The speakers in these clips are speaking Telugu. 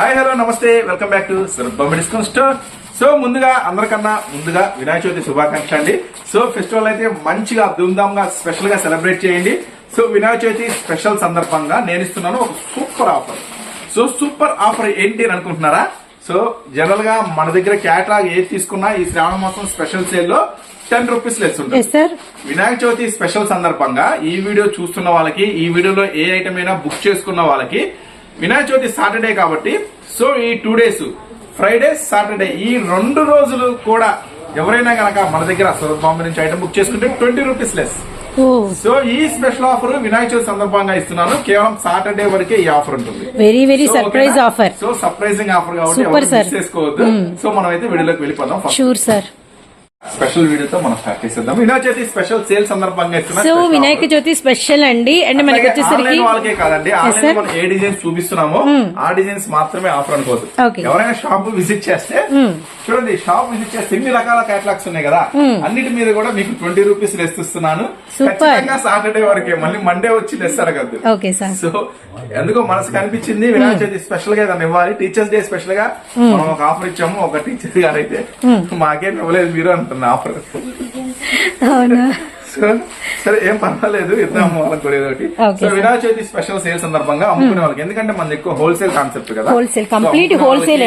హాయ్ హలో నమస్తే. Welcome back to Bombay discount store. So ముందుగా అందరికన్నా ముందుగా వినాయక చవితి శుభాకాంక్ష అండి. సో ఫెస్టివల్ అయితే మంచిగా ధూమ్ధామ్గా స్పెషల్గా సెలబ్రేట్ చేయండి. సో వినాయక చవితి స్పెషల్ సందర్భంగా నేను ఇస్తున్నాను ఒక super offer so super offer ఏంటి అని అనుకుంటున్నారా? సో జనరల్గా మన దగ్గర క్యాటలాగ్ ఏది తీసుకున్నా ఈ శ్రావణ మాసం స్పెషల్ సేల్లో టెన్ రూపీస్ లెస్ ఉంటుంది. వినాయక చవితి స్పెషల్ సందర్భంగా ఈ వీడియో చూస్తున్న వాళ్ళకి ఈ వీడియోలో ఏ ఐటమ్ అయినా బుక్ చేసుకున్న వాళ్ళకి వినాయక చవితి సాటర్డే కాబట్టి సో ఈ టూ డేస్ ఫ్రైడే సాటర్డే ఈ రెండు రోజులు కూడా ఎవరైనా గనక మన దగ్గర బాంబే నుంచి ఐటమ్ బుక్ చేసుకుంటే ట్వంటీ రూపీస్ లెస్ సో ఈ స్పెషల్ ఆఫర్ వినాయక చవితి సందర్భంగా ఇస్తున్నాను. కేవలం సాటర్డే వరకే ఈ ఆఫర్ ఉంటుంది. Very very surprise? Offer so surprising offer కాబట్టి చేసుకోవద్దు. సో మనం అయితే వీడియోలోకి వెళ్ళిపోదాం. షూర్ సార్ స్పెషల్ వీడియోతో మనం స్టార్ట్ చేసేద్దాం. వినాయక చవితి స్పెషల్ సేల్ సందర్భంగా సో. వినాయక చవితి స్పెషల్ అండి. అండ్ మనకి వచ్చేసరికి వాళ్ళకే కాదండి. ఆన్లైన్. మనం ఏ డిజైన్స్ చూపిస్తున్నామో ఆ డిజైన్స్ మాత్రమే ఆఫర్ అనుకోవద్దు. ఎవరైనా షాప్ విజిట్ చేస్తే చూడండి షాప్ విజిట్ చేస్తే ఎన్ని రకాల కేటలాగ్స్ ఉన్నాయి కదా. అన్నిటి మీద కూడా మీకు ట్వంటీ రూపీస్ లెస్ ఇస్తున్నాను. ఖచ్చితంగా సాటర్డే వరకే మళ్ళీ మండే వచ్చి లెస్ అడగద్దు. ఓకే సార్ సో ఎందుకో మనసు కనిపించింది వినాయక చవితి స్పెషల్గా ఏదైనా ఇవ్వాలి. టీచర్స్ డే స్పెషల్గా మనం ఒక ఆఫర్ ఇచ్చాము ఒక టీచర్ గారు అయితే మాకేం ఇవ్వలేదు మీరు అంటున్న ఆఫర్. అవునా? సో సరే ఏం పర్వాలేదు. ఇద్దాము వాళ్ళకి కూడా ఒకటి so sir. Vinayaka Chavithi special sale సందర్భంగా అమ్ముకునే వాళ్ళకి. ఎందుకంటే మనది ఎక్కువ హోల్సేల్ కాన్సెప్ట్ కదా.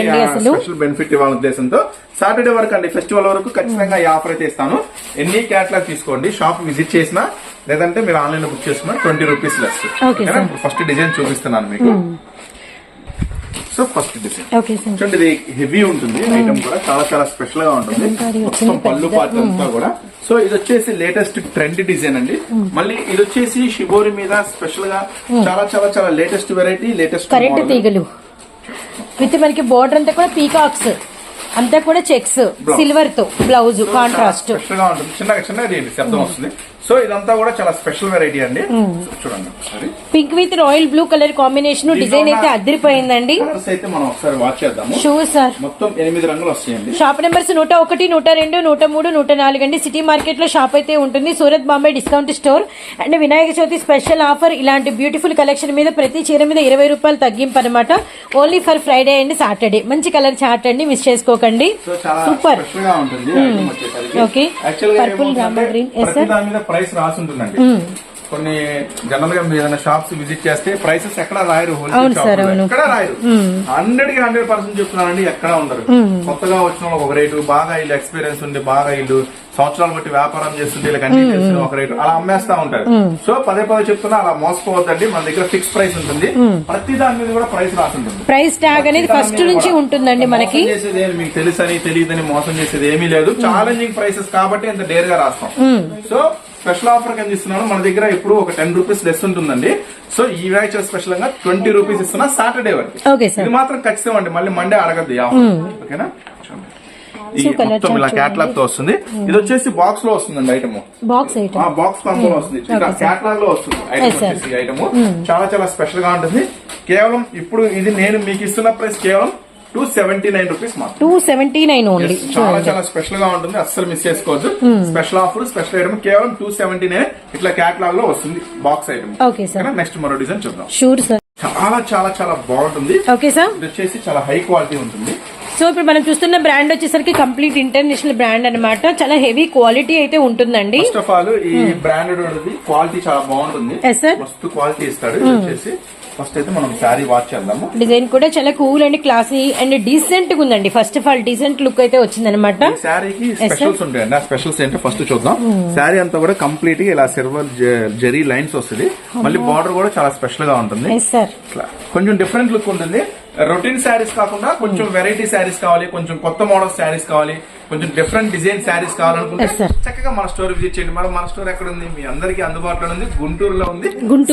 అండి అసలు. స్పెషల్ బెనిఫిట్ ఇవ్వాలనే ఉద్దేశంతో సాటర్డే వరకు అండి ఫెస్టివల్ వరకు ఖచ్చితంగా ఈ ఆఫర్ అయితే ఇస్తాను. ఎన్ని క్యాట్లాగ్ తీసుకోండి షాప్ విజిట్ చేసినా లేదంటే మీరు ఆన్లైన్లో బుక్ చేసుకున్నా twenty rupees less. First design చూపిస్తున్నాను మీకు. సో ఫస్ట్ డిజైన్ చూడండి ఇది హెవీ ఉంటుంది ఐటమ్ కూడా చాలా చాలా స్పెషల్గా ఉంటుంది మొత్తం పళ్ళు పెద్ద. పార్ట్ అంతా కూడా. సో ఇది వచ్చేసి లేటెస్ట్ ట్రెండ్ డిజైన్ అండి. మళ్ళీ ఇది వచ్చేసి షిబోరి మీద స్పెషల్గా చాలా చాలా చాలా లేటెస్ట్ వెరైటీ లేటెస్ట్ కరెంట్ తీగలు. విత్ మనకి బోర్డర్ అంతా కూడా పీకాక్స్ అంతా కూడా చెక్స్. సిల్వర్తో బ్లౌజ్ కాంట్రాస్ట్ చిన్నగా చిన్నగా శబ్దం వస్తుంది. సో ఇదంతా కూడా చాలా స్పెషల్ వెరైటీ అండి. చూడండి pink with royal blue colour combination design అయితే అదిరిపోయిందండి. అయితే మనం ఒకసారి వాచ్ చేద్దాము. షూర్ సార్ మొత్తం ఎనిమిది రంగులు వస్తాయండి. షాప్ నెంబర్స్ నూట ఒకటి నూట రెండు నూట మూడు నూట నాలుగు అండి. సిటీ మార్కెట్లో షాప్ అయితే ఉంటుంది. Surat Bombay discount store and Vinayaka Chavithi special offer ఇలాంటి బ్యూటిఫుల్ కలెక్షన్ మీద ప్రతి చీర మీద ఇరవై రూపాయలు తగ్గింపు అనమాట only for Friday and Saturday మంచి కలర్ చార్ట్ అండి. మిస్ చేసుకోకండి. సూపర్ స్పెషల్గా ఉంటుంది. item వచ్చేసరికి. ప్రైస్ రాసి ఉంటుందండి. కొన్ని జనరల్గా ఏదైనా షాప్స్ విజిట్ చేస్తే ప్రైసెస్ ఎక్కడ రాయరు హోల్సేల్ షాప్. ఎక్కడ రాయరు. హండ్రెడ్కి హండ్రెడ్ పర్సెంట్ చెప్తున్నానండి ఎక్కడ ఉండరు. కొత్తగా వచ్చిన వాళ్ళకి ఒక రేటు బాగా ఇల్లు ఎక్స్పీరియన్స్ ఉంది బాగా ఇల్లు సంవత్సరాలు బట్టి వ్యాపారం చేస్తుంటే వీళ్ళకి అన్ని తెలుసు ఒక రేటు అలా అమ్మేస్తా ఉంటారు. సో పదే పదే చెప్తున్నా అలా మోసపోవద్దండి. మన దగ్గర ఫిక్స్ ప్రైస్ ఉంటుంది. ప్రతి దాని మీద కూడా ప్రైస్ రాసి ఉంటుంది. ప్రైస్ ట్యాగ్ అనేది ఫస్ట్ నుంచి ఉంటుందండి మనకి. చేసేది మీకు తెలుసని తెలియదని మోసం చేసేది ఏమీ లేదు. ఛాలెంజింగ్ ప్రైసెస్ కాబట్టి ఇంత డేర్గా రాస్తాం. సో స్పెషల్ ఆఫర్ కింద ఇస్తున్నాను. మన దగ్గర ఇప్పుడు ఒక టెన్ రూపీస్ లెస్ ఉంటుందండి. సో ఈ వ్యాచ్ స్పెషల్గా ట్వంటీ రూపీస్ ఇస్తున్నా సాటర్డే వరకు. ఇది మాత్రం ఖచ్చితం అండి. మళ్ళీ మండే అడగద్దు ఓకేనా చూడండి. ఈ So, colour మొత్తం ఇలా క్యాట్లాగ్తో వస్తుంది. ఇది వచ్చేసి బాక్స్లో వస్తుందండి ఐటమ్ బాక్స్ బాక్స్ కాంబో వస్తుంది. ఇంకా క్యాటలాగ్లో వస్తుంది ఐటమ్ ఐటమ్ చాలా చాలా స్పెషల్గా ఉంటుంది. కేవలం ఇప్పుడు ఇది నేను మీకు ఇస్తున్న ప్రైస్ కేవలం two seventy nine rupees two seventy nine only చాలా చాలా స్పెషల్గా ఉంటుంది. అస్సలు మిస్ చేసుకోవద్దు. స్పెషల్ ఆఫర్ స్పెషల్ ఐటమ్ కేవలం టూ సెవెంటీ నైన్ ఇట్లా క్యాటలాగ్లో వస్తుంది box item Okay, sir. Next మరో డిజైన్ చూద్దాం. షూర్ సార్ చాలా చాలా చాలా బాగుంటుంది. ఓకే సార్ ఇది వచ్చేసి చాలా హై క్వాలిటీ ఉంటుంది. సో ఇప్పుడు మనం చూస్తున్న బ్రాండ్ వచ్చేసరికి కంప్లీట్ ఇంటర్నేషనల్ బ్రాండ్ అన్నమాట. చాలా హెవీ క్వాలిటీ అయితే ఉంటుందండి. ఫస్ట్ ఆఫ్ ఆల్ ఈ బ్రాండెడ్ క్వాలిటీ చాలా బాగుంటుంది. మస్తు క్వాలిటీ ఇస్తాడు. ఇది వచ్చేసి ఫస్ట్ అయితే మనం శారీ వాచ్ చేద్దాము. డిజైన్ కూడా చాలా కూల్ అండ్ క్లాసీ అండ్ డీసెంట్గా ఉందండి. First of all decent look అయితే వచ్చిందనమాట ఈ శారీకి స్పెషల్స్ ఉంటాయండి. ఆ స్పెషల్స్ ఏంటో ఫస్ట్ చూద్దాం. శారీ అంతా కూడా కంప్లీట్గా ఇలా సిల్వర్ జెరీ లైన్స్ వస్తుంది. మళ్ళీ బార్డర్ కూడా చాలా స్పెషల్గా ఉంటుంది. కొంచెం డిఫరెంట్ లుక్ ఉంటుంది. రొటీన్ శారీస్ కాకుండా కొంచెం వెరైటీ శారీస్ కావాలి కొంచెం కొత్త మోడల్ శారీస్ కావాలి. కొంచెం డిఫరెంట్ డిజైన్ శారీస్ కావాలనుకుంటే. చక్కగా మన స్టోర్ విజిట్ చేయండి. మరి మన స్టోర్ ఎక్కడ ఉంది మీ అందరికీ అందుబాటులో ఉంది. గుంటూరులో ఉంది.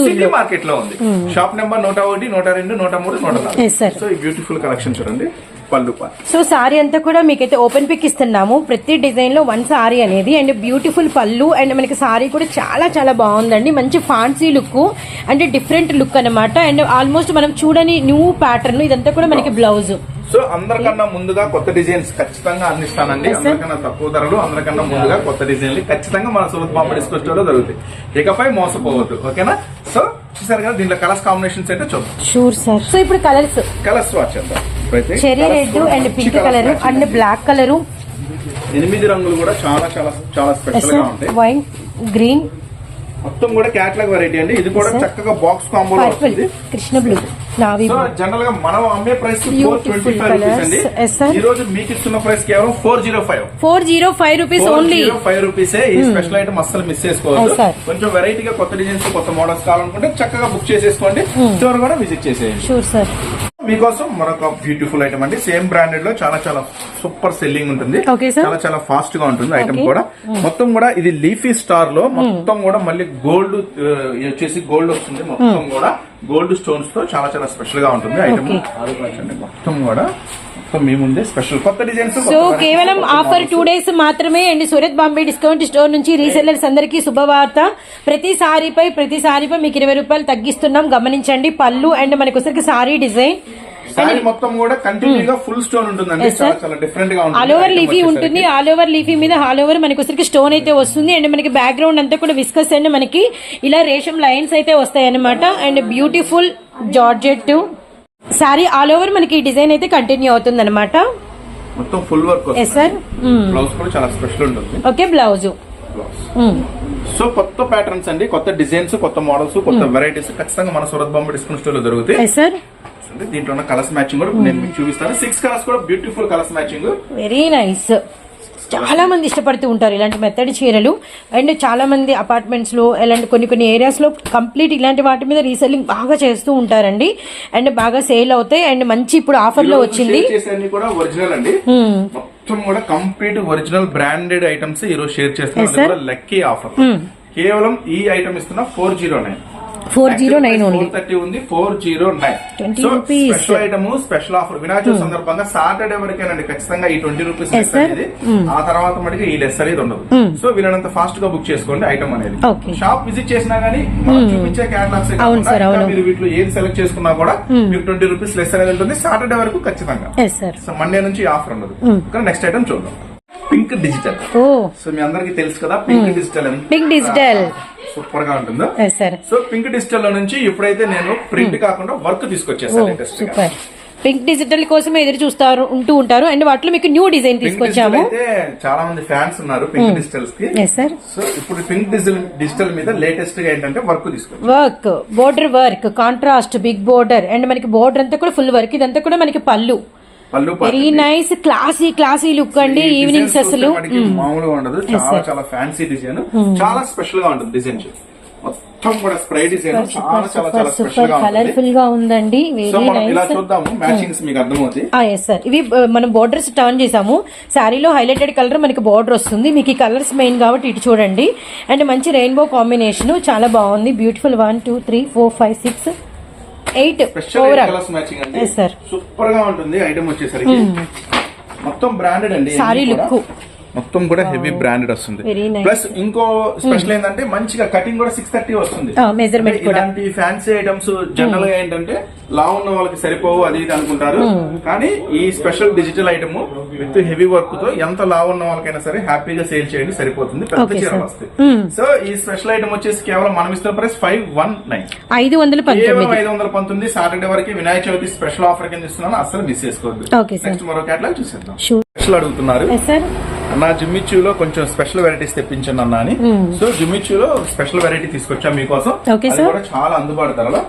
సిటీ మార్కెట్లో ఉంది. షాప్ నెంబర్ నూట ఒకటి నూట రెండు నూట మూడు నూట. నాలుగు. సో ఈ బ్యూటిఫుల్ కలెక్షన్ చూడండి. పళ్ళు సో సారీ అంతా కూడా మీకైతే ఓపెన్ పిక్ ఇస్తున్నాము. ప్రతి డిజైన్లో వన్ సారీ అనేది అండ్ బ్యూటిఫుల్ పళ్ళు అండ్ మనకి సారీ కూడా చాలా చాలా బాగుందండి. మంచి ఫాన్సీ లుక్ అంటే డిఫరెంట్ లుక్ అన్నమాట. అండ్ ఆల్మోస్ట్ మనం చూడని న్యూ ప్యాటర్న్ ఇదంతా కూడా మనకి బ్లౌజ్ సో అందరికన్నా ముందుగా కొత్త డిజైన్స్ ఖచ్చితంగా అందిస్తానండి. అందరికన్నా తక్కువ ధరలు అందరికన్నా ముందుగా కొత్త డిజైన్లు ఖచ్చితంగా మన సూరత్ బాంబే డిస్కో స్టోర్లో దొరుకుతాయి. ఇకపై మోసపోవద్దు ఓకేనా? సో చూసారు కదా దీంట్లో కలర్స్ కాంబినేషన్స్ అంటే చూద్దాం. షూర్ సార్ సో ఇప్పుడు కలర్స్ కలర్స్ వాచ్ చేద్దాం cherry red and pink colour and black colour ఎనిమిది రంగులు కూడా చాలా చాలా చాలా స్పెషల్గా ఉంటాయి. వైన్ గ్రీన్ మొత్తం కూడా క్యాట్లాగ్ వెరైటీ అండి. ఇది కూడా. చక్కగా బాక్స్ పర్పుల్ వస్తుంది. కృష్ణ బ్లూ నావీ సో జనరల్గా మనం అమ్మే price four Beautiful twenty five rupees colours. అండి. ఈ రోజు మీకు ఇస్తున్న ప్రైస్ కేవలం four zero five four zero five rupees four only zero five rupees ఈ స్పెషల్ ఐటమ్ అస్సలు మిస్ చేసుకోవద్దు. Sir. కొంచెం వెరైటీగా కొత్త డిజైన్స్ కొత్త మోడల్స్ కావాలనుకుంటే చక్కగా బుక్ చేసేసుకోండి. స్టోర్ కూడా విజిట్ చేసేయండి. షూర్ సార్ మీకోసం మరొక బ్యూటిఫుల్ ఐటమ్ అండి. సేమ్ బ్రాండెడ్లో చాలా చాలా సూపర్ సెల్లింగ్ ఉంటుంది. చాలా చాలా ఫాస్ట్గా ఉంటుంది ఐటమ్. కూడా. మొత్తం కూడా ఇది లీఫీ స్టార్లో మొత్తం కూడా మళ్ళీ గోల్డ్ వచ్చేసి గోల్డ్ వస్తుంది. మొత్తం కూడా గోల్డ్ స్టోన్స్తో చాలా చాలా స్పెషల్గా ఉంటుంది ఐటమ్ మొత్తం కూడా సో కేవలం ఆఫర్ టూ డేస్ మాత్రమే and. Surat Bombay discount store నుంచి రీసెల్లర్స్ అందరికీ శుభవార్త. ప్రతి సారీపై ప్రతి సారీపై మీకు ఇరవై రూపాయలు తగ్గిస్తున్నాం. గమనించండి. పళ్ళు అండ్ మనకు సారీ డిజైన్. సారీ మొత్తం కూడా కంటిన్యూగా ఫుల్ స్టోన్ ఉంటుందండి. Yes, sir. చాలా చాలా డిఫరెంట్గా ఉంటుంది. All over leafy. ఉంటుంది. ఆల్ ఓవర్ లీఫీ మీద ఆల్ ఓవర్ మనకి వచ్చరికి స్టోన్ అయితే వస్తుంది. అండ్ మనకి బ్యాక్గ్రౌండ్ అంతా కూడా విస్కస్ అండ్ మనకి ఇలా రేషం లైన్స్ అయితే వస్తాయి అనమాట and beautiful georgette sari all over మనకి ఈ డిజైన్ అయితే కంటిన్యూ అవుతుంది అనమాట మొత్తం full work yes sir blouse కూడా చాలా స్పెషల్ ఉంటుంది. ఓకే బ్లౌజ్ బ్లౌజ్ సో కొత్త ప్యాటర్న్స్ అండి. కొత్త డిజైన్స్ కొత్త మోడల్స్ కొత్త వెరైటీస్ ఖచ్చితంగా మన సూరత్ బాంబే డిస్కౌంట్ స్టోర్లో దొరుకుతాయి. చూడండి, దీంట్లో ఉన్న కలర్స్ మ్యాచింగ్ కూడా నేను మీకు చూపిస్తాను. సిక్స్ కలర్స్ కూడా beautiful colours matching very nice చాలా మంది ఇష్టపడుతూ ఉంటారు ఇలాంటి మెత్తడి చీరలు. అండ్ చాలా మంది అపార్ట్మెంట్స్లో ఇలాంటి కొన్ని కొన్ని ఏరియాస్లో కంప్లీట్ ఇలాంటి వాటి మీద రీసెల్లింగ్ బాగా చేస్తూ ఉంటారండి. అండ్ బాగా సేల్ అవుతాయి. అండ్ మంచి ఇప్పుడు ఆఫర్లో వచ్చింది. కూడా ఒరిజినల్ అండి. Hmm. మొత్తం కూడా కంప్లీట్ ఒరిజినల్ బ్రాండెడ్ ఐటమ్స్ ఈ రోజు షేర్ Yes, చేస్తున్నాం sir. లక్కీ ఆఫర్ కేవలం ఈ ఐటమ్ ఇస్తున్న four zero nine four zero nine only four thirty ఉంది four zero nine 20 so. Special item special offer Vinayaka సందర్భంగా సాటర్డే వరకేనండి ఖచ్చితంగా ఈ ట్వంటీ రూపీస్. అనేది ఆ తర్వాత మటుకు ఈ లెస్ అనేది ఉండదు. సో వీళ్ళనంత ఫాస్ట్గా బుక్ చేసుకోండి ఐటమ్ అనేది. షాప్ విజిట్ చేసినా గానీ మనం చూపించే క్యాటలాగ్స్. మీరు వీటిలో ఏది సెలెక్ట్ చేసుకున్నా కూడా మీకు ట్వంటీ రూపీస్ లెస్ అనేది ఉంటుంది సాటర్డే వరకు ఖచ్చితంగా. సో మండే నుంచి ఆఫర్ ఉండదు. కానీ నెక్స్ట్ ఐటమ్ చూద్దాం. Pink digital. ఓ. సో మీ అందరికి తెలుసు కదా పింక్ డిజిటల్ Pink digital. సూపర్గా ఉంటుందో? సో పింక్ డిజిటల్లో నుంచి ఇప్పుడైతే నేను ప్రింట్ కాకుండా వర్క్ తీసుకొచ్చేసాను లేటెస్ట్గా. సూపర్. పింక్ డిజిటల్ కోసం ఎదురు చూస్తారు ఉంటూ ఉంటారు. అండ్ వాటిలో మీకు న్యూ డిజైన్ పింక్ డిజిటల్ తీసుకొచ్చాము చాలా మంది ఫ్యాన్స్ ఉన్నారు పింక్ డిజిటల్స్కి. సో ఇప్పుడు పింక్ డిజిటల్ డిజిటల్ మీద లేటెస్ట్గా ఏంటంటే వర్క్ తీసుకొచ్చాను work border work contrast big border. And మనకి బోర్డర్ అంతా కూడా ఫుల్ వర్క్. ఇదంతా కూడా మనకి pallu. Very nice classy classy look అండి ఈవినింగ్స్ అసలు. మామూలుగా ఉండదు. చాలా చాలా ఫ్యాన్సీ డిజైన్ చాలా స్పెషల్గా ఉంటుంది డిజైన్ మొత్తం కూడా స్ప్రే డిజైన్ చాలా చాలా చాలా స్పెషల్ సూపర్గా కలర్ఫుల్గా ఉందండి. వెరీ ఇలా నైస్ చూద్దాము. మ్యాచింగ్స్ మీకు అర్థమవుతాయి. ఎస్ సార్ ఇవి uh, మనం బోర్డర్స్ టర్న్ చేసాము. శారీలో హైలైటెడ్ కలర్ మనకి బోర్డర్ వస్తుంది. మీకు ఈ కలర్స్ మెయిన్ కాబట్టి ఇటు చూడండి. అండ్ మంచి రెయిన్బో కాంబినేషన్ చాలా బాగుంది. Beautiful one two three four five six eight. సూపర్గా ఉంటుంది ఐటమ్ వచ్చేసరికి మొత్తం బ్రాండెడ్ అండి కూడా. look. మొత్తం కూడా హెవీ బ్రాండెడ్ వస్తుంది. ప్లస్ ఇంకో స్పెషల్ ఏంటంటే మంచిగా కటింగ్ కూడా సిక్స్ థర్టీ వస్తుంది. ఇలాంటి ఫ్యాన్సీ ఐటమ్స్ జనరల్గా ఏంటంటే లా ఉన్న వాళ్ళకి సరిపోవు అది ఇది అనుకుంటారు. కానీ ఈ special digital item with heavy వర్క్తో ఎంత లా ఉన్న వాళ్ళకైనా సరే హ్యాపీగా సేల్ చేయండి సరిపోతుంది. పెద్ద sir. వస్తాయి. సో ఈ స్పెషల్ ఐటమ్ వచ్చేసి కేవలం మనం ఇస్తున్న ప్రైస్ ఫైవ్ వన్ నైన్ ఐదు వందల పంతొమ్మిది. ఐదు వందల పంతొమ్మిది. సాటర్డే వరకు వినాయక చవితి స్పెషల్ ఆఫర్ కింద ఇస్తున్నాను. అసలు మిస్ చేసుకోవద్దు. నెక్స్ట్ మరో కేటలాగ్ చూసేద్దాం. స్పెషల్ అడుగుతున్నారు. అన్న జిమ్మిచ్యూలో కొంచెం స్పెషల్ వెరైటీస్ తెప్పించండి అన్న అని. సో జిమ్మిచ్యూలో స్పెషల్ వెరైటీ తీసుకొచ్చాం మీకోసం? అది. కూడా చాలా అందుబాటు ధరలో.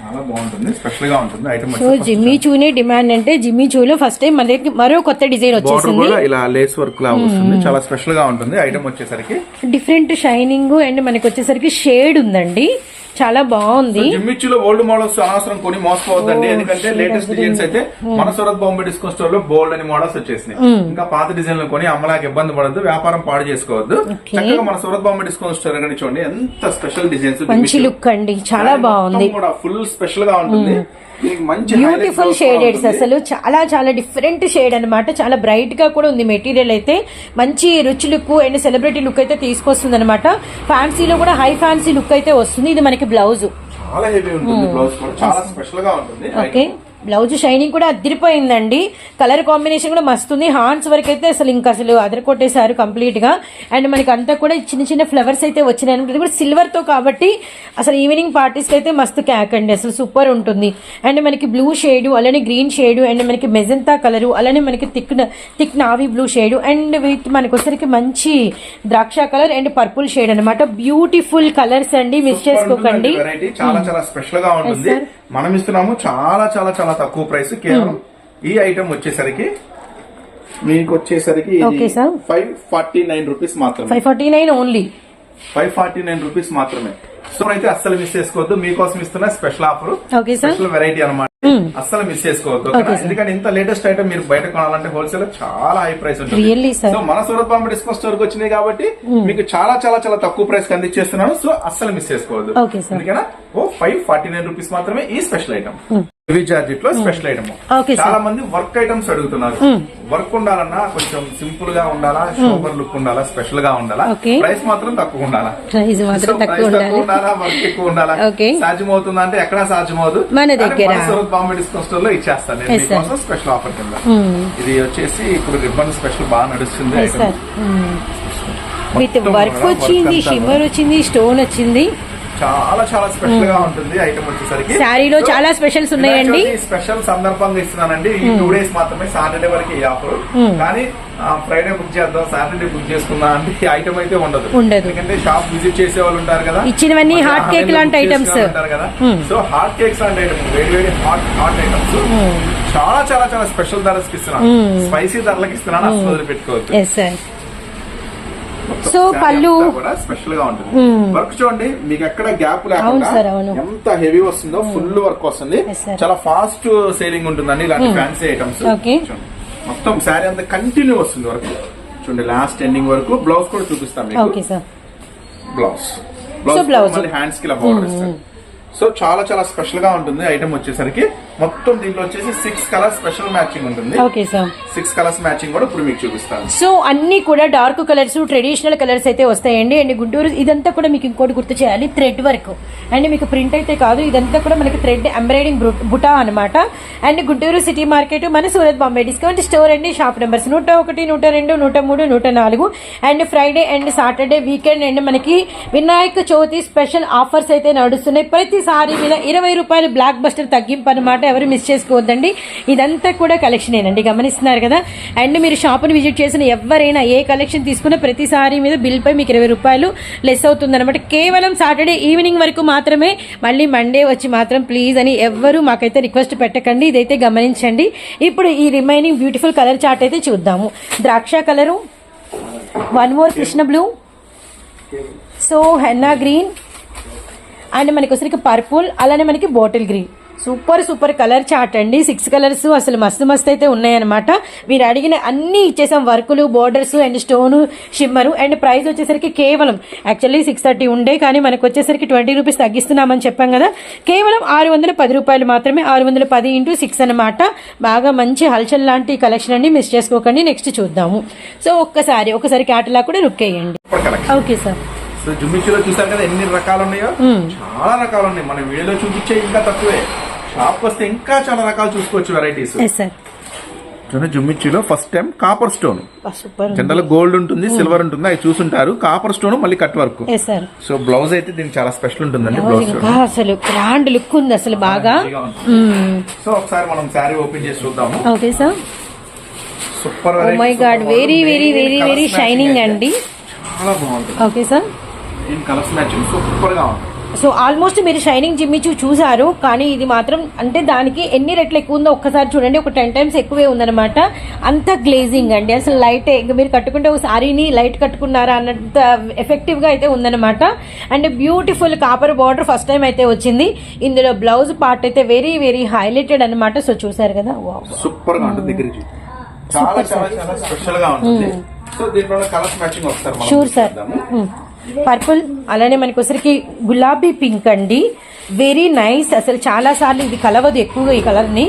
చాలా బాగుంటుంది స్పెషల్గా ఉంటుంది ఐటమ్ సో జిమ్మీ చూనే డిమాండ్ అంటే జిమ్మీ చూలో ఫస్ట్ టైం దగ్గర మరో కొత్త డిజైన్ వచ్చేసింది. కూడా ఇలా లేస్ వర్క్ లా. వస్తుంది. చాలా స్పెషల్గా ఉంటుంది ఐటమ్ వచ్చేసరికి. డిఫరెంట్ షైనింగ్ అండ్ మనకి వచ్చేసరికి షేడ్ ఉందండి. చాలా బాగుంది. జిమ్మిచ్చులో ఓల్డ్ మోడల్స్ అనవసరం కొని మోసపోవద్దండి. ఎందుకంటే లేటెస్ట్. డిజైన్స్ అయితే మన సూరత్ బాంబే డిస్కౌంట్ స్టోర్లో బోల్డ్ అని మోడల్స్ వచ్చేసినాయి. ఇంకా పాత డిజైన్లు కొని అమ్మలాకి ఇబ్బంది పడద్దు వ్యాపారం పాడు చేసుకోవద్దు. చక్కగా మన సూరత్ బాంబే డిస్కౌంట్ స్టోర్ అని చూడండి ఎంత స్పెషల్ డిజైన్స్ మంచి లుక్ అండి. చాలా బాగుంది. కూడా ఫుల్ స్పెషల్గా ఉంటుంది బ్యూటిఫుల్ షేడెడ్స్. అసలు. చాలా చాలా డిఫరెంట్ షేడ్ అన్నమాట. చాలా బ్రైట్గా కూడా ఉంది మెటీరియల్ అయితే. మంచి రుచి లుక్ అండ్ సెలబ్రిటీ లుక్ అయితే తీసుకొస్తుంది అనమాట ఫ్యాన్సీలో కూడా హై ఫ్యాన్సీ లుక్ అయితే వస్తుంది. ఇది మనకి బ్లౌజ్. చాలా హెవీ ఉంటుంది బ్లౌజ్ కూడా చాలా స్పెషల్గా ఉంటుంది. Okay. బ్లౌజ్ షైనింగ్ కూడా అదిరిపోయిందండి కలర్ కాంబినేషన్ కూడా మస్తుంది. హాండ్స్ వరకు అయితే అసలు ఇంకా అసలు అదరకొట్టేశారు కంప్లీట్గా. అండ్ మనకి అంతా కూడా చిన్న చిన్న ఫ్లవర్స్ అయితే వచ్చినాయి అనమాట. కూడా సిల్వర్తో కాబట్టి అసలు ఈవినింగ్ పార్టీస్ అయితే మస్తు క్యాక్ అండి. అసలు సూపర్ ఉంటుంది. అండ్ మనకి బ్లూ షేడ్ అలానే గ్రీన్ షేడ్ అండ్ మనకి మెజంతా కలర్ అలానే మనకి thick thick navy blue shade and వీటి మనకి వచ్చరికి మంచి ద్రాక్ష కలర్ అండ్ పర్పుల్ షేడ్ అన్నమాట. బ్యూటిఫుల్ కలర్స్ అండి. మిస్ చేసుకోకండి. చాలా చాలా స్పెషల్గా ఉంటుంది. మనం ఇస్తున్నాము చాలా చాలా చాలా తక్కువ ప్రైస్. కేవలం ఈ ఐటమ్ వచ్చేసరికి మీకు వచ్చేసరికి. ఫైవ్ ఫార్టీ నైన్ రూపీస్ మాత్రమే five forty nine only five forty nine rupees మాత్రమే. సో అయితే అస్సలు మిస్ చేసుకోవద్దు. మీకోసం ఇస్తున్న స్పెషల్ ఆఫర్ స్పెషల్ వెరైటీ అనమాట అస్సలు మిస్ చేసుకోవద్దు. ఎందుకంటే ఇంత లేటెస్ట్ ఐటమ్ మీరు బయట కొనాలంటే హోల్సేల్ చాలా హై ప్రైస్ ఉంటుంది. సో మన సూరత్ బాంబే డిస్కౌంట్ స్టోర్కి వచ్చినాయి కాబట్టి మీకు చాలా చాలా చాలా తక్కువ ప్రైస్కి అందించేస్తున్నాను. సో అస్సలు మిస్ చేసుకోవద్దు. Okay, sir. ఎందుకనా? Oh five forty nine rupees మాత్రమే ఈ స్పెషల్ ఐటమ్ హెవీ లో స్పెషల్ ఐటమ్ Okay, sir. చాలా మంది వర్క్ ఐటమ్స్ అడుగుతున్నారు. వర్క్ ఉండాలన్నా కొంచెం సింపుల్గా ఉండాలా సూపర్ లుక్ ఉండాలా స్పెషల్గా ఉండాలా. ప్రైస్ మాత్రం తక్కువ ఉండాలా. ప్రైస్ తక్కువ ఉండాలా వర్క్ ఎక్కువ ఉండాలా. సాధ్యమవుతుందా అంటే ఎక్కడ సాధ్యమవుదు. మన దగ్గర. బాంబే డిస్కౌంట్ స్టోర్లో ఇచ్చేస్తాను నేను స్పెషల్ ఆఫర్ కింద. Hmm. ఇది వచ్చేసి ఇప్పుడు రిబ్బన్ స్పెషల్ బాగా నడుస్తుంది. విత్ మొత్తం వర్క్ వచ్చింది షిమ్మర్ వచ్చింది స్టోన్ వచ్చింది. చాలా చాలా స్పెషల్గా ఉంటుంది ఐటమ్ వచ్చేసరికి. శారీలో చాలా specials ఉన్నాయండి. స్పెషల్ సందర్భంగా ఇస్తున్నానండి. ఈ టూ డేస్ మాత్రమే సాటర్డే వరకు ఈ ఆఫర్ కానీ ఫ్రైడే బుక్ చేద్దాం సాటర్డే బుక్ చేసుకుందాం అంటే ఐటమ్ అయితే ఉండదు. ఉండదు. ఎందుకంటే షాప్ విజిట్ చేసే వాళ్ళు ఉంటారు కదా. ఇచ్చినవన్నీ cake ఆన్లైన్లో లాంటి. చేసుకునే ఉంటారు కదా. సో హాట్ కేక్స్ లాంటి ఐటమ్ వేడి వేడి హాట్ హాట్ ఐటమ్స్ చాలా చాలా చాలా స్పెషల్ ధరలకు ఇస్తున్నాను. స్పైసీ ధరలకు ఇస్తున్నాను అసలు సార్ సో పళ్ళు స్పెషల్గా ఉంటుంది. వర్క్ చూడండి మీకు ఎక్కడ గ్యాప్ లేకుండా. ఎంత హెవీ వస్తుందో ఫుల్ వర్క్ వస్తుంది. చాలా ఫాస్ట్ సేలింగ్ ఉంటుందండి ఇలాంటి ఫ్యాన్సీ ఐటమ్స్ Okay. మొత్తం శారీ అంతా కంటిన్యూ వస్తుంది వర్క్. చూడండి లాస్ట్ ఎండింగ్ వరకు బ్లౌజ్ కూడా చూపిస్తాం బ్లౌజ్. బ్లౌజ్ హ్యాండ్స్కి ఇలా బోర్డర్ ఇస్తారు. సో చాలా చాలా స్పెషల్గా ఉంటుంది ఐటమ్ వచ్చేసరికి. మొత్తం దీంట్లో వచ్చేసి సిక్స్ కలర్స్ స్పెషల్ మ్యాచింగ్ ఉంటుంది. Okay sir six colours matching కూడా ఇప్పుడు మీకు చూపిస్తాను. సో అన్ని కూడా డార్క్ కలర్స్ ట్రెడిషనల్ కలర్స్ అయితే వస్తాయండి. అండ్ గుంటూరు ఇదంతా కూడా మీకు ఇంకోటి గుర్తు చేయాలి థ్రెడ్ వర్క్ అండ్ మీకు ప్రింట్ అయితే కాదు ఇదంతా కూడా మనకి థ్రెడ్ ఎంబ్రాయిడింగ్ బుటా అనమాట అండ్ గుంటూరు సిటీ మార్కెట్ మన సూరత్ బాంబే డిస్కౌంట్ స్టోర్ అండి. షాప్ నెంబర్స్ నూట ఒకటి నూట రెండు నూట మూడు నూట నాలుగు. And Friday and Saturday weekend and మనకి వినాయక చవితి స్పెషల్ ఆఫర్స్ అయితే నడుస్తున్నాయి. ప్రతి సారీ మీద ఇరవై రూపాయలు బ్లాక్ బస్టర్ తగ్గింపు అనమాట ఎవరు మిస్ చేసుకోవద్దండి. ఇదంతా కూడా కలెక్షనేనండి గమనిస్తున్నారు కదా. అండ్ మీరు షాప్ని విజిట్ చేసిన ఎవరైనా ఏ కలెక్షన్ తీసుకున్న ప్రతి సారీ మీద బిల్పై మీకు ఇరవై రూపాయలు లెస్ అవుతుంది అనమాట కేవలం సాటర్డే ఈవినింగ్ వరకు మాత్రమే మళ్ళీ మండే వచ్చి మాత్రం ప్లీజ్ అని ఎవ్వరూ మాకైతే రిక్వెస్ట్ పెట్టకండి. ఇదైతే గమనించండి. ఇప్పుడు ఈ రిమైనింగ్ బ్యూటిఫుల్ కలర్ చార్ట్ అయితే చూద్దాము. ద్రాక్ష colour one more Krishna blue so henna green and మనకి వచ్చరికి పర్పుల్ అలానే మనకి bottle green. Super super colour chart అండి. సిక్స్ కలర్స్ అసలు మస్తు మస్తు అయితే ఉన్నాయన్నమాట. మీరు అడిగిన అన్ని ఇచ్చేసాం. వర్కులు borders and stone shimmer and price వచ్చేసరికి కేవలం యాక్చువల్లీ సిక్స్ థర్టీ ఉండే కానీ మనకు వచ్చేసరికి ట్వంటీ రూపీస్ తగ్గిస్తున్నామని చెప్పాం కదా. కేవలం ఆరు వందల పది రూపాయలు మాత్రమే ఆరు వందల పది ఇంటూ సిక్స్ అనమాట బాగా మంచి హల్చల్ లాంటి కలెక్షన్ అండి. మిస్ చేసుకోకండి. నెక్స్ట్ చూద్దాము. సో ఒక్కసారి ఒకసారి క్యాటలా కూడా లుక్ వేయండి ఓకే సార్ సో జుమ్మిచ్చులో చూసారు కదా ఎన్ని రకాలు ఉన్నాయో చాలా రకాలు ఉన్నాయి మన వీడియోలో చూపించే ఇంకా తక్కువే. షాప్ వస్తే ఇంకా చాలా రకాలు చూసుకోవచ్చు varieties జుమ్మిచ్చులో first time copper stone general gold ఉంటుంది సిల్వర్ ఉంటుంది అవి చూసుంటారు. కాపర్ స్టోన్ మళ్ళీ కట్ వర్క్ సో బ్లౌజ్ అయితే దీనికి చాలా స్పెషల్ ఉంటుందండి బ్లౌజ్ అసలు గ్రాండ్ లుక్ ఉంది అసలు బాగా. సో ఒకసారి మనం శారీ ఓపెన్ చేసి చూద్దాము. Okay sir super my god very very very very shining అండి. చాలా బాగుంటుంది. ఓకే సార్ దీని కలర్స్ మ్యాచింగ్ సూపర్గా ఉంది. సో ఆల్మోస్ట్ మీరు షైనింగ్ జిమ్మిచూ చూసారు కానీ ఇది మాత్రం అంటే దానికి ఎన్ని రెట్లు ఎక్కువ ఉందో ఒక్కసారి చూడండి ఒక టెన్ టైమ్స్ ఎక్కువే ఉందన్నమాట. అంత గ్లేజింగ్ అండి అసలు లైట్ ఇంకా మీరు కట్టుకుంటే ఒక సారీని లైట్ కట్టుకున్నారా అన్నంత ఎఫెక్టివ్గా అయితే ఉందన్నమాట. And beautiful copper border first time అయితే వచ్చింది. ఇందులో బ్లౌజ్ పార్ట్ అయితే వెరీ వెరీ హైలైటెడ్ అన్నమాట. సో చూసారు కదా? వావ్ సూపర్గా ఉంటుంది దగ్గర నుంచి. చాలా చాలా చాలా స్పెషల్గా ఉంటుంది. సో దీంట్లో కలర్స్ మ్యాచింగ్ ఒకసారి మనం షూర్ సార్ చూద్దాము. పర్పుల్ అలానే మనకి వచ్చరికి గులాబీ పింక్ అండి. వెరీ నైస్ అసలు చాలా సార్లు ఇది కలవదు ఎక్కువగా ఈ కలర్ని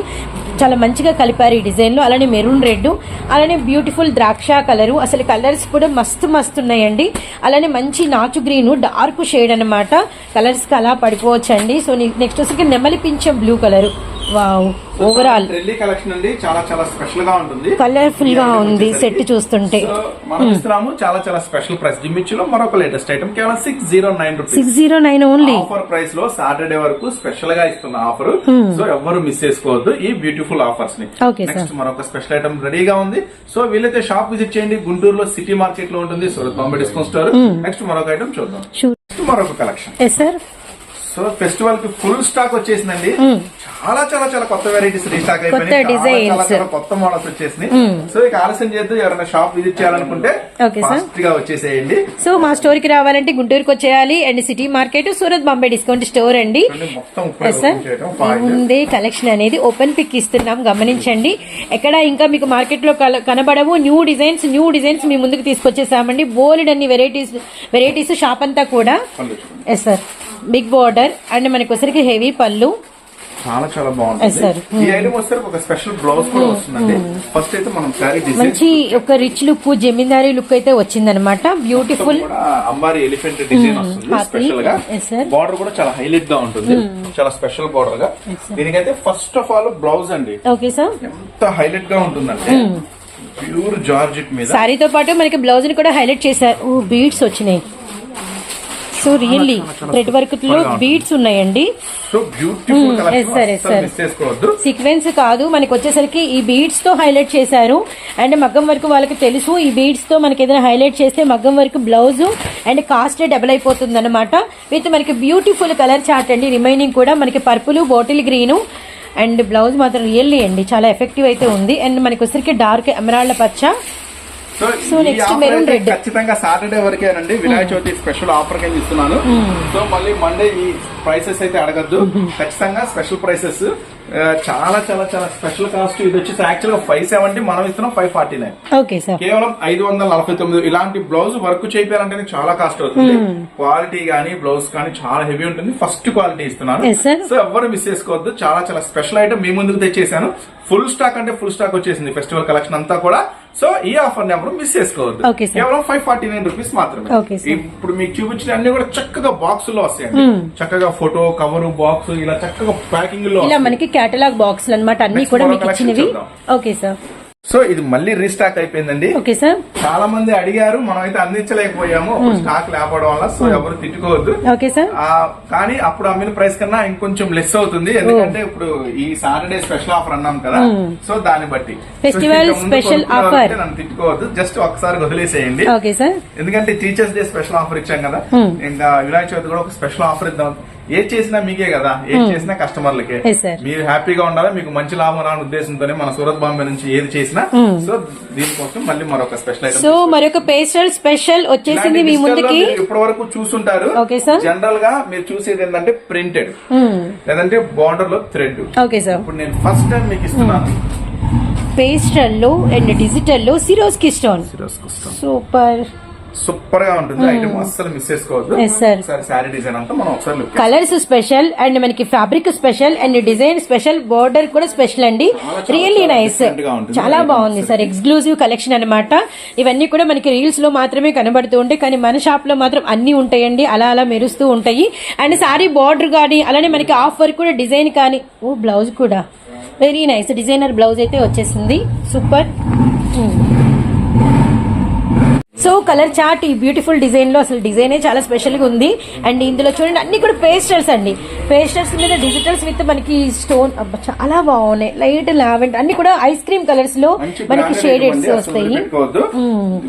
చాలా మంచిగా కలిపారు ఈ డిజైన్లో అలానే మెరూన్ రెడ్ అలానే బ్యూటిఫుల్ ద్రాక్ష కలరు. అసలు కలర్స్ కూడా మస్తు మస్తు ఉన్నాయండి. అలానే మంచి నాచు గ్రీన్ డార్క్ షేడ్ అన్నమాట. కలర్స్కి అలా పడిపోవచ్చు అండి సో నెక్స్ట్ వచ్చరికి నెమలి పింఛం blue colour. Wow. Overall trendy collection అండి చాలా చాలా స్పెషల్గా ఉంటుంది. కలర్ఫుల్గా ఉంది సెట్ చూస్తుంటే. సో మనం ఇస్తున్నాము చాలా చాలా స్పెషల్ ప్రైస్ జిమ్మిచ్చులో మరొక లేటెస్ట్ ఐటమ్ కేవలం six zero nine six zero nine only offer ప్రైస్లో సాటర్డే వరకు స్పెషల్గా ఇస్తున్న ఆఫర్ సో ఎవ్వరు మిస్ చేసుకోవద్దు ఈ బ్యూటిఫుల్ ఆఫర్స్ని. నెక్స్ట్ మరొక స్పెషల్ ఐటమ్ రెడీగా ఉంది. సో వీలైతే షాప్ విజిట్ చేయండి. గుంటూరులో సిటీ మార్కెట్లో ఉంటుంది. Surat Bombay discount store next మరొక ఐటమ్ చూద్దాం. మరొక కలెక్షన్ ఎస్ సార్ సో ఫెస్టివల్కి ఫుల్ స్టాక్ వచ్చేసిందండి. చాలా చాలా చాలా కొత్త వెరైటీస్ రీస్టాక్ అయిపోయినాయి. కొత్త చాలా, designs. చాలా చాలా కొత్త మోడల్స్ వచ్చేసినాయి. సో ఇక ఆలస్యం చేద్దు. ఎవరైనా షాప్ విజిట్ చేయాలనుకుంటే. ఫాస్ట్గా వచ్చేసేయండి. సో మా స్టోర్కి రావాలంటే గుంటూరుకి వచ్చేయాలి. And city market Surat Bombay discount store అండి. ముందే కలెక్షన్ అనేది ఓపెన్ పిక్ ఇస్తున్నాం. గమనించండి. ఎక్కడ ఇంకా మీకు మార్కెట్లో కనబడవు. న్యూ డిజైన్స్ న్యూ డిజైన్స్ మీ ముందుకు తీసుకొచ్చేసామండి. బోల్డ్ అన్ని వెరైటీస్ వెరైటీస్ షాప్ అంతా కూడా. Yes sir big border and మనకి వచ్చరికి హెవీ పళ్ళు. చాలా చాలా. బాగుంటుంది. ఈ ఐటమ్ వస్తే ఒక స్పెషల్ బ్లౌజ్ కూడా వస్తుందండి. ఫస్ట్ అయితే మనం శారీ డిజైన్ మంచి ఒక రిచ్ లుక్ జమీందారీ లుక్ అయితే వచ్చిందనమాట బ్యూటిఫుల్ కూడా అంబారీ ఎలిఫెంట్ డిజైన్ వస్తుంది. స్పెషల్గా. బార్డర్ కూడా చాలా హైలైట్గా ఉంటుంది. చాలా స్పెషల్ బార్డర్గా. దీనికైతే ఫస్ట్ ఆఫ్ ఆల్ బ్లౌజ్ అండి. ఓకే సార్ ఎంత హైలైట్గా ఉంటుందంటే ప్యూర్ జార్జెట్ మీద. సారీతో పాటు మనకి బ్లౌజ్ని కూడా హైలైట్ చేశారు. బీడ్స్ వచ్చినాయి. సో రియల్లీ థ్రెడ్ వర్క్లో బీడ్స్ ఉన్నాయండి. చేసుకోవద్దు. సీక్వెన్స్ కాదు. మనకి వచ్చేసరికి ఈ బీడ్స్తో హైలైట్ చేశారు. అండ్ మగ్గం వరకు వాళ్ళకి తెలుసు ఈ బీడ్స్తో మనకి ఏదైనా హైలైట్ చేస్తే మగ్గం వరకు బ్లౌజ్ అండ్ కాస్ట్ డబుల్ అయిపోతుంది అనమాట విత్ మనకి బ్యూటిఫుల్ కలర్ చార్ట్ అండి. రిమైనింగ్ కూడా మనకి purple bottle green and blouse మాత్రం రియల్లీ అండి. చాలా ఎఫెక్టివ్ అయితే ఉంది. అండ్ మనకి వచ్చేసరికి డార్క్ ఎమరాల్డ్ పచ్చ. So red. ఖచ్చితంగా సాటర్డే వరకేనండి వినాయక చవితి స్పెషల్ ఆఫర్ కింద ఇస్తున్నాను. సో మళ్ళీ మండే ఈ ప్రైసెస్ అయితే అడగద్దు. ఖచ్చితంగా స్పెషల్ ప్రైసెస్ చాలా చాలా చాలా స్పెషల్ కాస్ట్ ఇది వచ్చేసి యాక్చువల్గా ఫైవ్ సెవెంటీ మనం ఇస్తున్నాం ఫైవ్ ఫార్టీ నైన్ కేవలం ఐదు వందల నలభై తొమ్మిది. ఇలాంటి బ్లౌజ్ వర్క్ చేయాలంటేనే చాలా కాస్ట్ అవుతుంది. క్వాలిటీ గానీ బ్లౌజ్ కానీ చాలా హెవీ ఉంటుంది. ఫస్ట్ క్వాలిటీ ఇస్తున్నాను. సో ఎవరు మిస్ చేసుకోవద్దు. చాలా చాలా స్పెషల్ ఐటమ్ మీ ముందుకు తెచ్చేసాను. ఫుల్ స్టాక్ అంటే ఫుల్ స్టాక్ వచ్చేసింది. ఫెస్టివల్ కలెక్షన్ అంతా కూడా. సో ఈ ఆఫర్ని ఎవరు మిస్ చేసుకోవద్దు. కేవలం ఫైవ్ ఫార్టీ నైన్ రూపీస్ మాత్రమే. ఇప్పుడు మీకు చూపించిన అన్ని కూడా చక్కగా బాక్స్లో వస్తాయండి చక్కగా ఫోటో కవర్ బాక్స్ ఇలా చక్కగా ప్యాకింగ్లో ఇలా. మనకి కేటలాగ్ బాక్స్ అన్నమాట అన్ని కూడా మీకు ఇచ్చినవి. ఓకే సార్ సో ఇది మళ్ళీ రీస్టాక్ అయిపోయిందండి. Okay sir. చాలా మంది అడిగారు మనం అయితే అందించలేకపోయాము స్టాక్ లేకపోవడం వల్ల సో ఎవరు తిట్టుకోవద్దు. Okay sir. ఆ, కానీ అప్పుడు అమ్మిన ప్రైస్ కన్నా ఇంకొంచెం లెస్ అవుతుంది. ఎందుకంటే ఇప్పుడు ఈ సాటర్డే స్పెషల్ ఆఫర్ అన్నాం కదా. సో దాన్ని బట్టి. Festival సో ఇంకా ముందు special కొనుక్కునే offer. వాళ్ళకి నన్ను తిట్టుకోవద్దు. జస్ట్ ఒకసారి వదిలేసేయండి. Okay sir. ఎందుకంటే టీచర్స్ డే స్పెషల్ ఆఫర్ ఇచ్చాం కదా. ఇంకా వినాయక చవితి కూడా ఒక స్పెషల్ ఆఫర్ ఇద్దాం. ఏది చేసినా మీకే కదా ఏది చేసినా కస్టమర్లకే. మీరు హ్యాపీగా ఉండాలి మీకు మంచి లాభం రాని ఉద్దేశంతోనే మన సూరత్ బాంబే నుంచి ఏది చేసినా సో దీనికోసం మళ్ళీ మరొక స్పెషల్ ఐటమ్ సో మరొక పేస్టల్ స్పెషల్ వచ్చేసింది మీ ముందుకి. ఇప్పటి వరకు చూసుంటారు. జనరల్గా మీరు చూసేది ఏంటంటే ప్రింటెడ్ మ్మ్. లేదంటే బార్డర్లో థ్రెడ్ ఓకే సార్ ఇప్పుడు నేను ఫస్ట్ టైం మీకు ఇస్తున్నాను. పేస్టల్లో అండ్ డిజిటల్లో సిరోస్కి స్టోన్ సూపర్ సూపర్గా ఉంటుంది ఐటమ్ అస్సలు మిస్ చేసుకోవద్దు. డిజైన్ అంతా మనం ఒకసారి కలర్స్ స్పెషల్ అండ్ మనకి fabric special and design special border కూడా స్పెషల్ అండి. Really nice. చాలా బాగుంది సార్ ఎక్స్క్లూజివ్ కలెక్షన్ అన్నమాట. ఇవన్నీ కూడా మనకి రీల్స్లో మాత్రమే కనబడుతూ ఉంటాయి. కానీ మన షాప్లో మాత్రం అన్ని ఉంటాయండి. అలా అలా మెరుస్తూ ఉంటాయి. అండ్ సారీ బార్డర్ కానీ అలానే మనకి ఆఫ్ వర్క్ కూడా డిజైన్ కానీ ఓ బ్లౌజ్ కూడా. వెరీ నైస్ డిజైనర్ బ్లౌజ్ అయితే వచ్చేసింది. సూపర్ సో కలర్ చార్ట్ ఈ బ్యూటిఫుల్ డిజైన్లో అసలు డిజైన్ చాలా స్పెషల్గా ఉంది. అండ్ ఇందులో చూడండి అన్ని కూడా పేస్టర్స్ అండి. పేస్టర్స్ మీద డిజిటల్స్ విత్ మనకి స్టోన్ చాలా బాగున్నాయి. లైట్ లావెండర్ అన్ని కూడా ఐస్ క్రీమ్ కలర్స్లో మనకి షేడెడ్స్ వస్తాయి.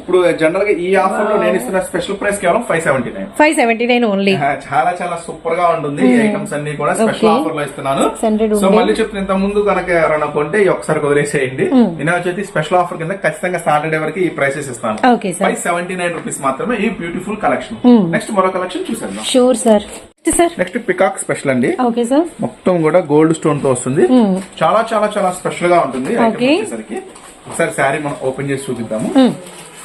ఇప్పుడు జనరల్గా ఈ ఆఫర్లో నేను ఇస్తున్న స్పెషల్ ప్రైస్ కేవలం five seventy nine five seventy nine only చాలా చాలా సూపర్గా ఉంటుంది ఐటమ్స్ అన్ని కూడా స్పెషల్. ఆఫర్లో ఇస్తున్నాను. 600 సో. మళ్ళీ చెప్తున్న ఇంత ముందు కనుక ఎవరైనా కొంటే ఒకసారి వదిలేసేయండి. వినాయక చవితి స్పెషల్ ఆఫర్ కింద ఖచ్చితంగా సాటర్డే వరకు ఈ ప్రైసెస్ ఇస్తాను. ఫైవ్ సెవెంటీ నైన్ రూపీస్ మాత్రమే ఈ బ్యూటిఫుల్ కలెక్షన్ నెక్స్ట్ మరో కలెక్షన్ చూసేద్దాం. Sure sir sir next peacock special అండి. ఓకే సార్ మొత్తం కూడా గోల్డ్ స్టోన్తో వస్తుంది. చాలా చాలా చాలా స్పెషల్గా ఉంటుంది. వచ్చేసరికి. ఒకసారి శారీ మనం ఓపెన్ చేసి చూపిద్దాము.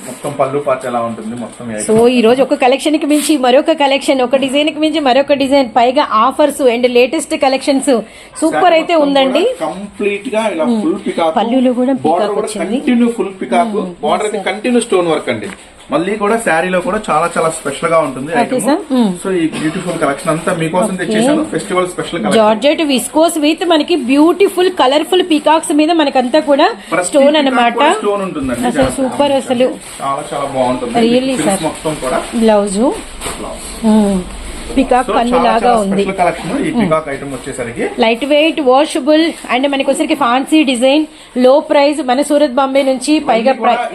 మొత్తం పళ్ళు పాచ ఎలా ఉంటుంది మొత్తం సో ఈ రోజు ఒక కలెక్షన్కి మించి మరొక కలెక్షన్ ఒక డిజైన్కి మించి మరొక డిజైన్ పైగా offers and latest collections super అయితే ఉందండి. కంప్లీట్గా ఇలా ఫుల్ పికాక్ పళ్ళులో కూడా వచ్చింది. Continue full peacock border continue stone work అండి. మళ్ళీ కూడా శారీలో కూడా చాలా చాలా స్పెషల్గా ఉంటుంది. సో ఈ బ్యూటిఫుల్ కలెక్షన్ అంతా మీకోసం తెచ్చేసాను festival special georgette viscose with మనకి బ్యూటిఫుల్ కలర్ఫుల్ పీకాక్స్ మీద మనకంతా కూడా స్టోన్ అన్నమాట. స్టోన్ ఉంటుందండి అసలు సూపర్ అసలు. చాలా చాలా బాగుంటుంది. మొత్తం కూడా. బ్లౌజు పికాక్ పన్ను లాగా ఉంది. లైట్ వెయిట్ వాషబుల్ అండ్ మనకి వచ్చరికి ఫ్యాన్సీ డిజైన్లో ప్రైస్ మన సూరత్ బాంబే నుంచి పైగా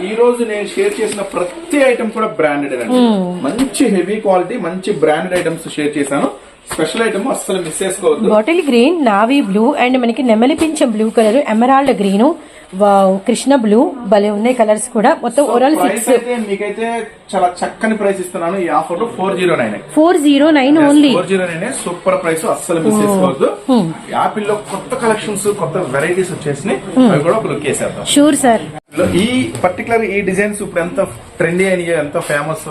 ఈ రోజు నేను షేర్ చేసిన ప్రతి ఐటమ్ కూడా బ్రాండెడ్ అండి. మంచి హెవీ క్వాలిటీ మంచి బ్రాండెడ్ ఐటమ్స్ షేర్ చేశాను. స్పెషల్ ఐటమ్ అస్సలు మిస్ చేసుకోవద్దు. Bottle green navy blue and మనకి నెమలి పింఛం blue colour emerald green wow Krishna blue భలే ఉన్నాయి కలర్స్ కూడా. మొత్తం ఓవరాల్ సిక్స్ అయితే మీకైతే చాలా చక్కని ప్రైస్ ఇస్తున్నాను. ఈ ఆఫర్లో four zero nine four zero nine only four zero nine super price అస్సలు మిస్ చేసుకోవద్దు. యాపిల్లో కొత్త కలెక్షన్స్ కొత్త వెరైటీస్ వచ్చేసినాయి. అవి కూడా ఒక లుక్ వేసేద్దాం. షూర్ సార్ ఈ పర్టికులర్ ఈ డిజైన్స్ ఇప్పుడు ఎంత ట్రెండీ అయినాయి ఎంత ఫేమస్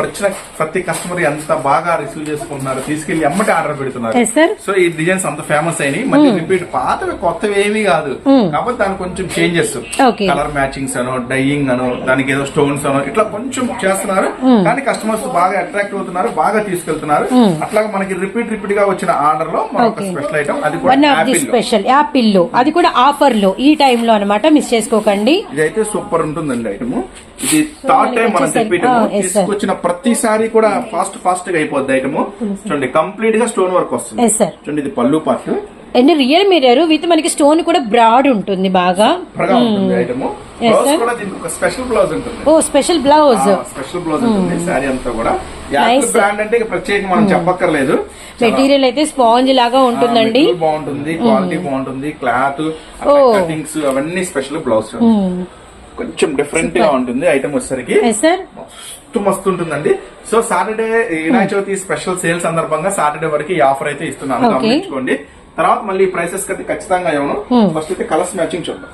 వచ్చిన ప్రతి కస్టమర్ ఎంత బాగా రిసీవ్ చేసుకుంటున్నారు తీసుకెళ్ళి ఎమ్మటి ఆర్డర్ పెడుతున్నారు. సో ఈ డిజైన్స్ అంత ఫేమస్ అయినాయి. మళ్ళీ రిపీట్ పాతవి కొత్తవి ఏమీ కాదు. కాకపోతే దానికి కొంచెం చేంజెస్. కలర్ మ్యాచింగ్స్ అనో డైయింగ్ అనో దానికి ఏదో స్టోన్స్ అనో ఇట్లా కొంచెం చేస్తున్నారు. కానీ కస్టమర్స్ బాగా అట్రాక్ట్ అవుతున్నారు బాగా తీసుకెళ్తున్నారు. అట్లా మనకి రిపీట్ రిపీట్గా వచ్చిన ఆర్డర్లో మనొక. స్పెషల్ ఐటమ్ అది కూడా. స్పెషల్ యాపిల్లో. అది కూడా ఆఫర్లో. ఈ టైమ్లో అనమాట మిస్ చేసుకోకండి. ఇదైతే సూపర్ ఉంటుందండి ఐటమ్. ఇది థర్డ్ టైం మనం sir. తీసుకొచ్చిన ప్రతిసారి కూడా ఫాస్ట్ ఫాస్ట్గా అయిపోద్ది ఐటమ్. చూడండి కంప్లీట్గా స్టోన్ వర్క్ వస్తుంది. చూడండి ఇది pallu part. And real mirror with మనకి స్టోన్ కూడా బ్రాడ్ ఉంటుంది బాగా. Item Yes, blouse special blouse ఉంటుంది. ఓ స్పెషల్ బ్లౌజ్ స్పెషల్ బ్లౌజ్ ఉంటుంది శారీ అంతా కూడా. బ్రాండ్ అంటే ప్రత్యేకంగా మనం చెప్పక్కర్లేదు. మెటీరియల్ అయితే స్పాంజ్ లాగా ఉంటుందండి. మెటీరియల్ బాగుంటుంది క్వాలిటీ బాగుంటుంది క్లాత్ Oh. కటింగ్స్ అవన్నీ స్పెషల్ బ్లౌజ్ కొంచెం డిఫరెంట్గా ఉంటుంది ఐటమ్ వచ్చేసరికి. సార్ మస్తు మస్తు ఉంటుందండి. So Saturday Vinayaka Chavithi special sale సందర్భంగా సాటర్డే వరకు ఈ ఆఫర్ అయితే ఇస్తున్నాను. గమనించుకోండి. తర్వాత మళ్ళీ ప్రైసెస్ కట్టి ఖచ్చితంగా ఇవ్వను Hmm. ఫస్ట్ అయితే కలర్స్ మ్యాచింగ్ చూద్దాం.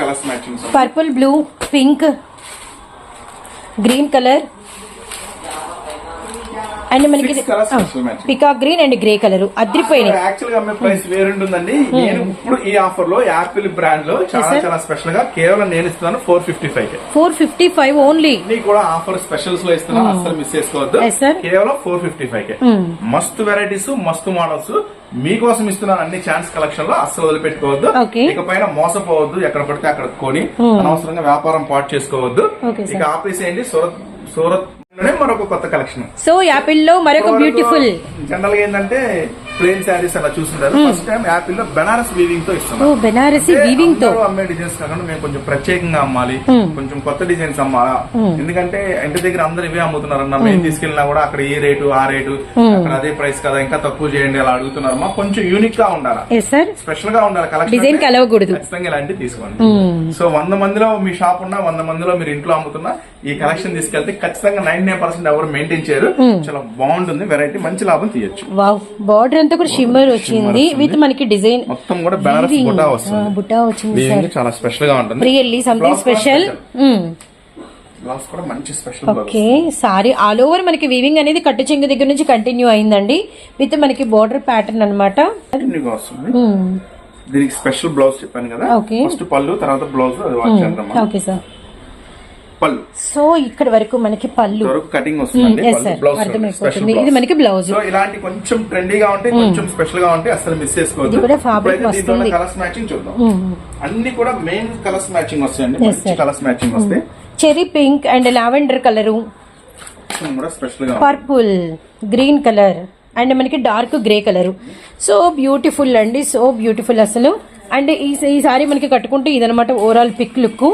Colours matching purple blue pink green colour and మనకి. Peacock green and grey colour అద్రిపోయినాయి. యాక్చువల్గా అమ్మే ప్రైస్ వేరుంటుందండి. నేను ఇప్పుడు ఈ ఆఫర్లో యాపిల్ బ్రాండ్లో చాలా Hmm. చాలా స్పెషల్గా కేవలం నేను ఇస్తున్నాను four fifty five four fifty five only అన్ని కూడా ఆఫర్ స్పెషల్స్లో ఇస్తున్నాను. అస్సలు మిస్ చేసుకోవద్దు. Hmm. కేవలం ఫోర్ ఫిఫ్టీ ఫైవ్ మస్తు వెరైటీస్ మస్తు మోడల్స్ మీకోసం ఇస్తున్నాను అన్ని ఛాన్స్ కలెక్షన్లో అస్సలు వదిలిపెట్టుకోవద్దు. ఇకపైన మోసపోవద్దు ఎక్కడ పడితే అక్కడ కొని అనవసరంగా వ్యాపారం పాటు చేసుకోవద్దు. ఇక ఆపేసేయండి సూరత్ సూరత్ మరొక కొత్త కలెక్షన్ సో యాపిల్లో మరొక బ్యూటిఫుల్ జనరల్గా ఏంటంటే ప్లేన్ శారీస్ అలా చూస్తుంటారు. ఫస్ట్ టైం యాపిల్లో బెనారస్ వీవింగ్తో ఇస్తున్నాం బెనారసి వీవింగ్తో. అమ్మే డిజైన్స్ కాకుండా మేము కొంచెం ప్రత్యేకంగా అమ్మాలి. కొంచెం కొత్త డిజైన్స్ అమ్మాలా? ఎందుకంటే ఇంటి దగ్గర అందరు ఇవే అమ్ముతున్నారు అన్న మేము తీసుకెళ్ళినా కూడా అక్కడ ఈ రేటు ఆ రేటు అక్కడ అదే ప్రైస్ కదా ఇంకా తక్కువ చేయండి అలా అడుగుతున్నారు. మా కొంచెం యూనిక్గా ఉండాలా? స్పెషల్గా ఉండాలి కలెక్షన్ అంటే? కలవకూడదు. ఖచ్చితంగా ఇలాంటివి తీసుకోండి. సో వంద మందిలో మీ షాప్ ఉన్నా వంద మందిలో మీరు ఇంట్లో అమ్ముతున్నా ఈ కలెక్షన్ తీసుకెళ్తే ఖచ్చితంగా నైన్ నైన్ పర్సెంట్ ఎవరు మెయింటైన్ చేయరు. చాలా బాగుంటుంది. వెరైటీ మంచి లాభం తీయొచ్చు. బార్డర్ అంతా కూడా షిమ్మర్ వచ్చింది. విత్ మనకి డిజైన్ మొత్తం కూడా బెనారస్ బుటా వస్తుంది. బుటా వచ్చింది చాలా స్పెషల్గా ఉంటుంది really something special okay sari all over మనకి వీవింగ్ అనేది కట్టు చెంగు దగ్గర నుంచి కంటిన్యూ అయిందండి. విత్ మనకి బోర్డర్ ప్యాటర్న్ అనమాట దీనికి స్పెషల్ బ్లౌజ్ చెప్పాను కదా. ఫస్ట్ పళ్ళు తర్వాత బ్లౌజ్ అది వాచ్ చేద్దాం ఓకే సార్ పళ్ళు. సో ఇక్కడ వరకు మనకి పళ్ళు. వరకు కటింగ్ వస్తుంది అర్థమైపోతుంది ఇది మనకి బ్లౌజ్ సో ఇలాంటి కొంచెం ట్రెండీగా ఉంటే కొంచెం స్పెషల్గా ఉంటే అసలు మిస్ చేసుకోవద్దు. ఇది కూడా fabric వస్తుంది. కలర్స్ మ్యాచింగ్ చూద్దాం. అన్ని కూడా మెయిన్ కలర్స్ మ్యాచింగ్ వస్తాయండి. మంచి. కలర్స్ మ్యాచింగ్ వస్తాయి cherry pink and lavender colour purple green colour and మనకి dark grey colour so beautiful అండి. సో బ్యూటిఫుల్ అసలు. అండ్ ఈ ఈ సారీ మనకి కట్టుకుంటే ఇదనమాట overall pick look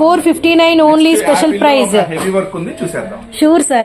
four fifty nine only special price heavy work ఉంది చూసేద్దాం. Sure sir